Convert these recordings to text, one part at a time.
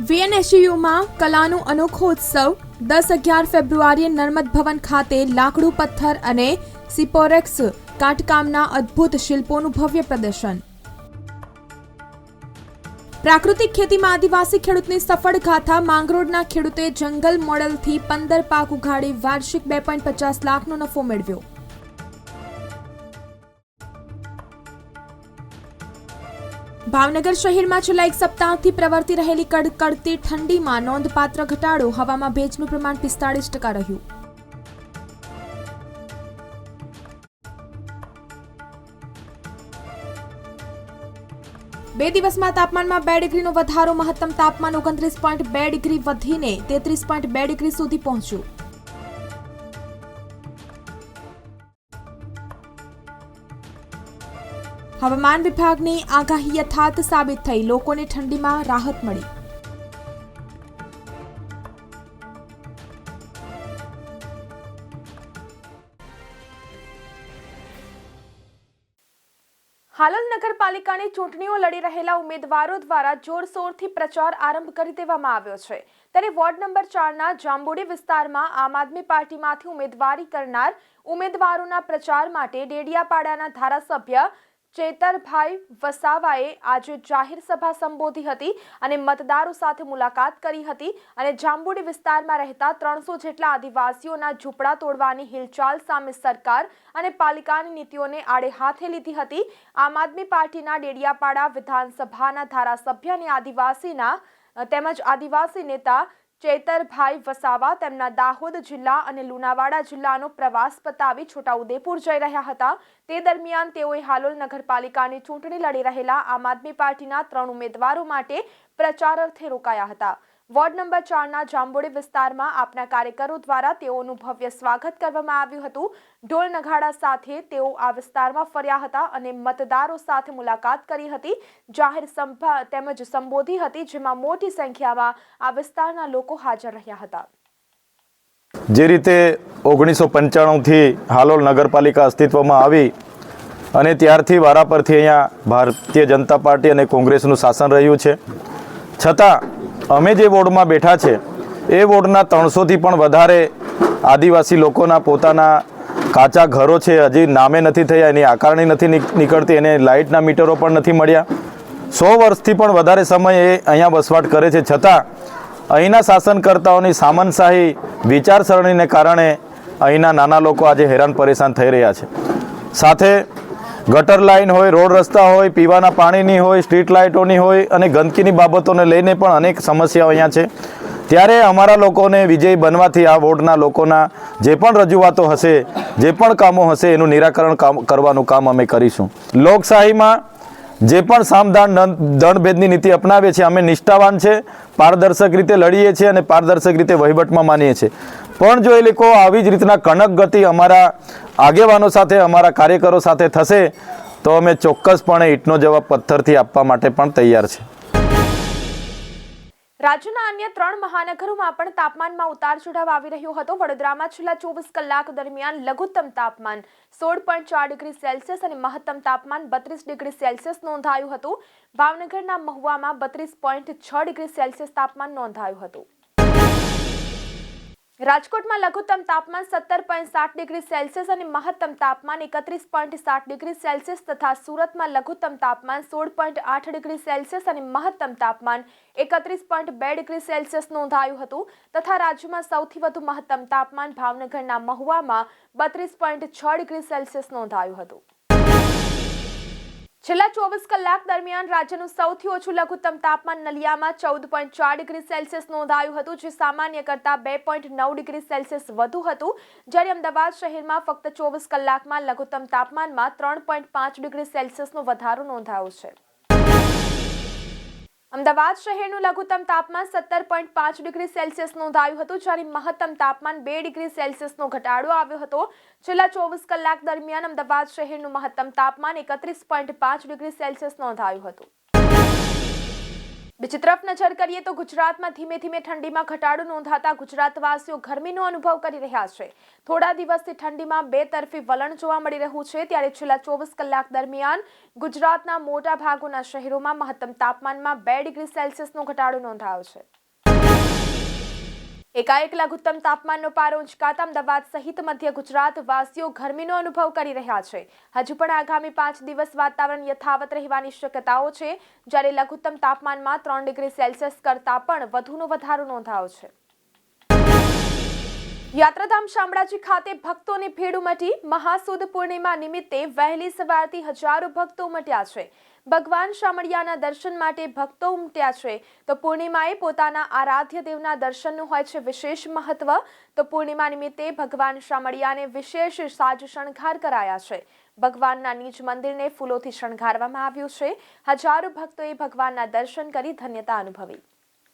વીએનએસયુમાં કલાનું અનોખો ઉત્સવ દસ અગિયાર ફેબ્રુઆરીએ નર્મદ ભવન ખાતે લાકડું પથ્થર અને સિપોરેક્સ કાટકામના અદ્ભુત શિલ્પોનું ભવ્ય પ્રદર્શન. પ્રાકૃતિક ખેતીમાં આદિવાસી ખેડૂતની સફળ ગાથા માંગરોળના ખેડૂતે જંગલ મોડલથી પંદર પાક ઉઘાડી વાર્ષિક બે પોઈન્ટ પચાસ લાખનો નફો મેળવ્યો. ભાવનગર શહેરમાં છેલ્લા એક સપ્તાહથી પ્રવર્તી રહેલી કડકડતી ઠંડીમાં નોંધપાત્ર ઘટાડો હવામાં ભેજનું પ્રમાણ પિસ્તાળીસ ટકા રહ્યું. બે દિવસમાં તાપમાનમાં બે ડિગ્રીનો વધારો, મહત્તમ તાપમાન ઓગણત્રીસ પોઈન્ટ બે ડિગ્રી વધીને તેત્રીસ પોઈન્ટ બે ડિગ્રી સુધી પહોંચ્યું. હવામાન વિભાગની આગાહી યથાર્થ સાબિત થઈ લોકોને ઠંડીમાં રાહત મળી. હાલોલ નગરપાલિકાની ચૂંટણીઓ લડી રહેલા ઉમેદવારો દ્વારા જોરશોરથી પ્રચાર આરંભ કરી દેવામાં આવ્યો છે. ત્યારે વોર્ડ નંબર ચારના જાંબુડી વિસ્તારમાં આમ આદમી પાર્ટીમાંથી ઉમેદવારી કરનાર ઉમેદવારોના પ્રચાર માટે ડેડિયાપાડાના ધારાસભ્ય ચેતરભાઈ વસાવાએ આજે જાહેર સભા સંબોધી હતી અને મતદારો સાથે મુલાકાત કરી હતી અને જાંબુડી વિસ્તારમાં રહેતા ત્રણસો જેટલા આદિવાસીઓના ઝૂંપડા તોડવાની હિલચાલ સામે સરકાર અને પાલિકાની નીતિઓને આડે હાથે લીધી હતી. આમ આદમી પાર્ટીના ડેડિયાપાડા વિધાનસભાના ધારાસભ્ય અને આદિવાસીના તેમજ આદિવાસી નેતા ચેતરભાઈ વસાવા તેમના દાહોદ જિલ્લા અને લુણાવાડા જિલ્લાનો પ્રવાસ પતાવી છોટાઉદેપુર જઈ રહ્યા હતા. તે દરમિયાન તેઓએ હાલોલ નગરપાલિકાની ચૂંટણી લડી રહેલા આમ આદમી પાર્ટીના ત્રણ ઉમેદવારો માટે પ્રચાર અર્થે રોકાયા હતા. વોર્ડ નંબર ચારના જાંબોડી વિસ્તારમાં આપના કાર્યકરો દ્વારા તેઓનું ભવ્ય સ્વાગત કરવામાં આવ્યું હતું. ઢોલ નગાડા સાથે તેઓ આ વિસ્તારમાં ફર્યા હતા અને મતદારો સાથે મુલાકાત કરી હતી. જાહેર સભા તેમજ સંબોધી હતી, જેમાં મોટી સંખ્યામાં આ વિસ્તારના લોકો હાજર રહ્યા હતા. જે રીતે ઓગણીસો પંચાણુંથી હાલોલ નગરપાલિકા અસ્તિત્વમાં આવી અને ત્યારથી વારા પરથી અહીંયા ભારતીય જનતા પાર્ટી અને કોંગ્રેસનું શાસન રહ્યું છે. છતાં અમે જે વોર્ડમાં બેઠા છે, એ વોર્ડના ત્રણસોથી પણ વધારે આદિવાસી લોકોના પોતાના કાચા ઘરો છે, હજી નામે નથી થયા, એની આકારણી નથી નીકળતી, એને લાઇટના મીટરો પણ નથી મળ્યા. સો વર્ષથી પણ વધારે સમય એ અહીંયા વસવાટ કરે છે. છતાં, અહીંના શાસનકર્તાઓની સામનશાહી વિચારસરણીને કારણે અહીંના નાના લોકો આજે હેરાન પરેશાન થઈ રહ્યા છે. સાથે ગટર લાઇન હોય, રોડ રસ્તા હોય, પીવાના પાણીની હોય, સ્ટ્રીટ લાઇટોની હોય અને ગંદકીની બાબતોને લઈને પણ અનેક સમસ્યાઓ અહીંયા છે. ત્યારે અમારા લોકોને વિજય બનવાથી આ વોર્ડના લોકોના જે પણ રજૂઆતો હશે, જે પણ કામો હશે, એનું નિરાકરણ કામ કરવાનું કામ અમે કરીશું. લોકશાહીમાં જે પણ સામધાન દંડભેદની નીતિ અપનાવે છે અમે નિષ્ઠાવાન છે, પારદર્શક રીતે લડીએ છીએ અને પારદર્શક રીતે વહીવટમાં માનીએ છીએ. પણ જો એ લોકો આવી જ રીતના કણક ગતિ અમારા આગેવાનો સાથે, અમારા કાર્યકરો સાથે થશે, તો અમે ચોક્કસપણે ઈંટનો જવાબ પથ્થરથી આપવા માટે પણ તૈયાર છે રાજ્યના અન્ય ત્રણ મહાનગરોમાં પણ તાપમાનમાં ઉતાર ચઢાવ આવી રહ્યો હતો. વડોદરામાં છેલ્લા ચોવીસ કલાક દરમિયાન લઘુત્તમ તાપમાન સોળ પોઈન્ટ ચાર ડિગ્રી સેલ્સિયસ અને મહત્તમ તાપમાન બત્રીસ ડિગ્રી સેલ્સિયસ નોંધાયું હતું. ભાવનગરના મહુવામાં બત્રીસ પોઈન્ટ છ ડિગ્રી સેલ્સિયસ તાપમાન નોંધાયું હતું. રાજકોટમાં લઘુત્તમ તાપમાન સત્તર પોઈન્ટ સાત ડિગ્રી સેલ્સિયસ અને મહત્તમ તાપમાન એકત્રીસ પોઈન્ટ સાત ડિગ્રી સેલ્સિયસ તથા સુરતમાં લઘુત્તમ તાપમાન સોળ પોઈન્ટ આઠ ડિગ્રી સેલ્સિયસ અને મહત્તમ તાપમાન એકત્રીસ પોઈન્ટ બે ડિગ્રી સેલ્સિયસ નોંધાયું હતું તથા રાજ્યમાં સૌથી વધુ મહત્તમ તાપમાન ભાવનગરના મહુવામાં બત્રીસ પોઈન્ટ છ ડિગ્રી સેલ્સિયસ નોંધાયું હતું. છેલ્લા ચોવીસ કલાક દરમિયાન રાજ્યનું સૌથી ઓછું લઘુત્તમ તાપમાન નલિયામાં ચૌદ પોઈન્ટ ચાર ડિગ્રી સેલ્સિયસ નોંધાયું હતું, જે સામાન્ય કરતાં બે પોઈન્ટ નવ ડિગ્રી સેલ્સિયસ વધુ હતું. જ્યારે અમદાવાદ શહેરમાં ફક્ત ચોવીસ કલાકમાં લઘુત્તમ તાપમાનમાં ત્રણ પોઈન્ટ પાંચ ડિગ્રી સેલ્સિયસનો વધારો નોંધાયો છે. અમદાવાદ શહેરનું લઘુત્તમ તાપમાન સત્તર પોઈન્ટ પાંચ ડિગ્રી સેલ્સિયસ નોંધાયું હતું, જ્યારે મહત્તમ તાપમાન બે ડિગ્રી સેલ્સિયસનો ઘટાડો આવ્યો હતો. છેલ્લા ચોવીસ કલાક દરમિયાન અમદાવાદ શહેરનું મહત્તમ તાપમાન એકત્રીસ પોઈન્ટ પાંચ ડિગ્રી સેલ્સિયસ નોંધાયું હતું. બીજી તરફ નજર કરીએ તો ગુજરાતમાં ધીમે ધીમે ઠંડીમાં ઘટાડો નોંધાતા ગુજરાતવાસીઓ ગરમીનો અનુભવ કરી રહ્યા છે. થોડા દિવસથી ઠંડીમાં બે તરફી વલણ જોવા મળી રહ્યું છે. ત્યારે છેલ્લા ચોવીસ કલાક દરમિયાન ગુજરાતના મોટા ભાગોના શહેરોમાં મહત્તમ તાપમાનમાં બે ડિગ્રી સેલ્સિયસનો ઘટાડો નોંધાયો છે. એકાએક લઘુત્તમ તાપમાનનો પારો ઉંચકાતા અમદાવાદ સહિત મધ્ય ગુજરાત વાસીઓ ગરમીનો અનુભવ કરી રહ્યા છે. હજુ પણ આગામી પાંચ દિવસ વાતાવરણ યથાવત રહેવાની શક્યતાઓ છે, જ્યારે લઘુત્તમ તાપમાનમાં ત્રણ ડિગ્રી સેલ્સિયસ કરતાં પણ વધુનો વધારો નોંધાયો છે. યાત્રાધામ શામળાજી ખાતે ભક્તોની ભીડ ઉમટી, મહાસુદ પૂર્ણિમા નિમિત્તે વહેલી સવારથી હજારો ભક્તો ઉમટ્યા છે. ભગવાન શામળિયાના દર્શન માટે ભક્તો ઉમટ્યા છે. તો પૂર્ણિમાએ પોતાના આરાધ્ય દેવના દર્શનનું હોય છે વિશેષ મહત્વ. તો પૂર્ણિમા નિમિત્તે ભગવાન શામળિયાને વિશેષ સાજ શણગાર કરાયા છે. ભગવાનના નિજ મંદિરને ફૂલોથી શણગારવામાં આવ્યું છે. હજારો ભક્તોએ ભગવાનના દર્શન કરી ધન્યતા અનુભવી.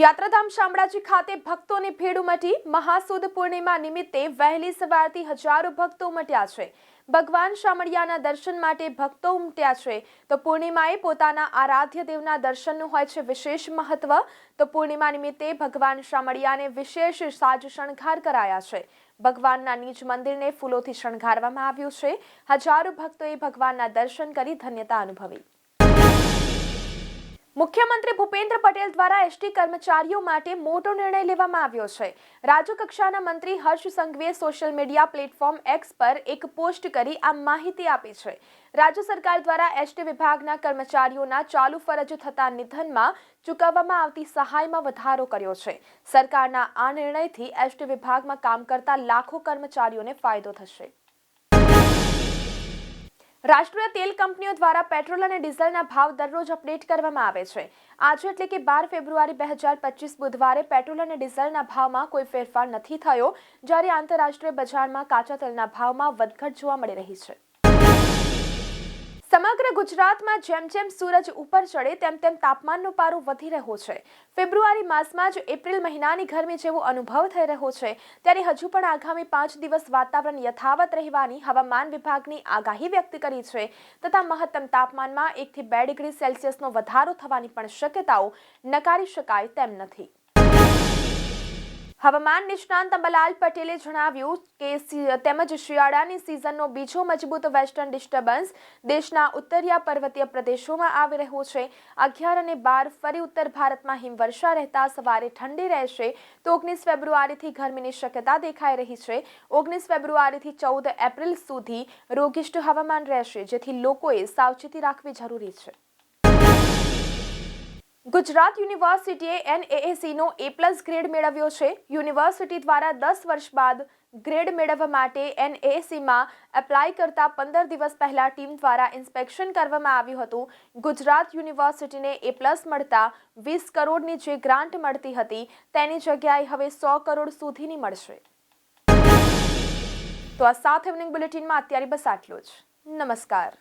યાત્રાધામ શામળાજી ખાતે ભક્તોની ભીડ ઉમટી. મહાસુદ પૂર્ણિમા નિમિત્તે વહેલી સવારથી હજારો ભક્તો ઉમટ્યા છે. ભગવાન શામળિયાના દર્શન માટે ભક્તો ઉમટ્યા છે. તો પૂર્ણિમાએ પોતાના આરાધ્ય દેવના દર્શનનું હોય છે વિશેષ મહત્વ. તો પૂર્ણિમા નિમિત્તે ભગવાન શામળિયાને વિશેષ સાજ શણગાર કરાયા છે. ભગવાનના નિજ મંદિરને ફૂલોથી શણગારવામાં આવ્યું છે. હજારો ભક્તોએ ભગવાનના દર્શન કરી ધન્યતા અનુભવી. મુખ્યમંત્રી ભૂપેન્દ્ર પટેલ દ્વારા એસટી કર્મચારીઓ માટે મોટો નિર્ણય લેવામાં આવ્યો છે. રાજ્ય કક્ષાના મંત્રી હર્ષ સંઘવીએ સોશિયલ મીડિયા પ્લેટફોર્મ એક્સ પર એક પોસ્ટ કરી આ માહિતી આપી છે. રાજ્ય સરકાર દ્વારા એસટી વિભાગના કર્મચારીઓના ચાલુ ફરજ થતા નિધનમાં ચૂકવવામાં આવતી સહાયમાં વધારો કર્યો છે. સરકારના આ નિર્ણયથી એસટી વિભાગમાં કામ કરતા લાખો કર્મચારીઓને ફાયદો થશે. રાષ્ટ્રીય તેલ કંપનીઓ દ્વારા પેટ્રોલ અને ડીઝલના ભાવ દરરોજ અપડેટ કરવામાં આવે છે. આજે એટલે કે બાર ફેબ્રુઆરી બે હજાર પચીસ બુધવારે પેટ્રોલ અને ડીઝલના ભાવમાં કોઈ ફેરફાર નથી થયો, જ્યારે આંતરરાષ્ટ્રીય બજારમાં કાચા તેલના ભાવમાં વધઘટ જોવા મળી રહી છે. સમગ્ર ગુજરાતમાં જેમ જેમ સૂરજ ઉપર ચડે, તેમ તેમ તાપમાનનો પારો વધી રહ્યો છે. ફેબ્રુઆરી માસમાં જ એપ્રિલ મહિનાની ગરમી જેવો અનુભવ થઈ રહ્યો છે. ત્યારે હજુ પણ આગામી પાંચ દિવસ વાતાવરણ યથાવત રહેવાની હવામાન વિભાગની આગાહી વ્યક્ત કરી છે. તથા મહત્તમ તાપમાનમાં એકથી બે ડિગ્રી સેલ્સિયસનો વધારો થવાની પણ શક્યતાઓ નકારી શકાય તેમ નથી. હવામાન નિષ્ણાંત અંબલાલ પટેલે જણાવ્યું કે તેમજ શિયાળાની સિઝનનો બીજો મજબૂત વેસ્ટર્ન ડિસ્ટર્બન્સ દેશના ઉત્તરીય પર્વતીય પ્રદેશોમાં આવી રહ્યો છે. અગિયાર અને બાર ફરી ઉત્તર ભારતમાં હિમવર્ષા રહેતા સવારે ઠંડી રહેશે. તો ઓગણીસ ફેબ્રુઆરીથી ગરમીની શક્યતા દેખાઈ રહી છે. ઓગણીસ ફેબ્રુઆરીથી ચૌદ એપ્રિલ સુધી રોગિષ્ટ હવામાન રહેશે, જેથી લોકોએ સાવચેતી રાખવી જરૂરી છે. ગુજરાત યુનિવર્સિટીએ એનએએસીનો એ પ્લસ ગ્રેડ મેળવ્યો છે. યુનિવર્સિટી દ્વારા દસ વર્ષ બાદ ગ્રેડ મેળવવા માટે એનએએસીમાં એપ્લાય કરતા પંદર દિવસ પહેલાં ટીમ દ્વારા ઇન્સ્પેક્શન કરવામાં આવ્યું હતું. ગુજરાત યુનિવર્સિટીને એ પ્લસ મળતા વીસ કરોડની જે ગ્રાન્ટ મળતી હતી, તેની જગ્યાએ હવે સો કરોડ સુધીની મળશે. તો આ સાથે બુલેટિનમાં અત્યારે બસ આટલું જ. નમસ્કાર.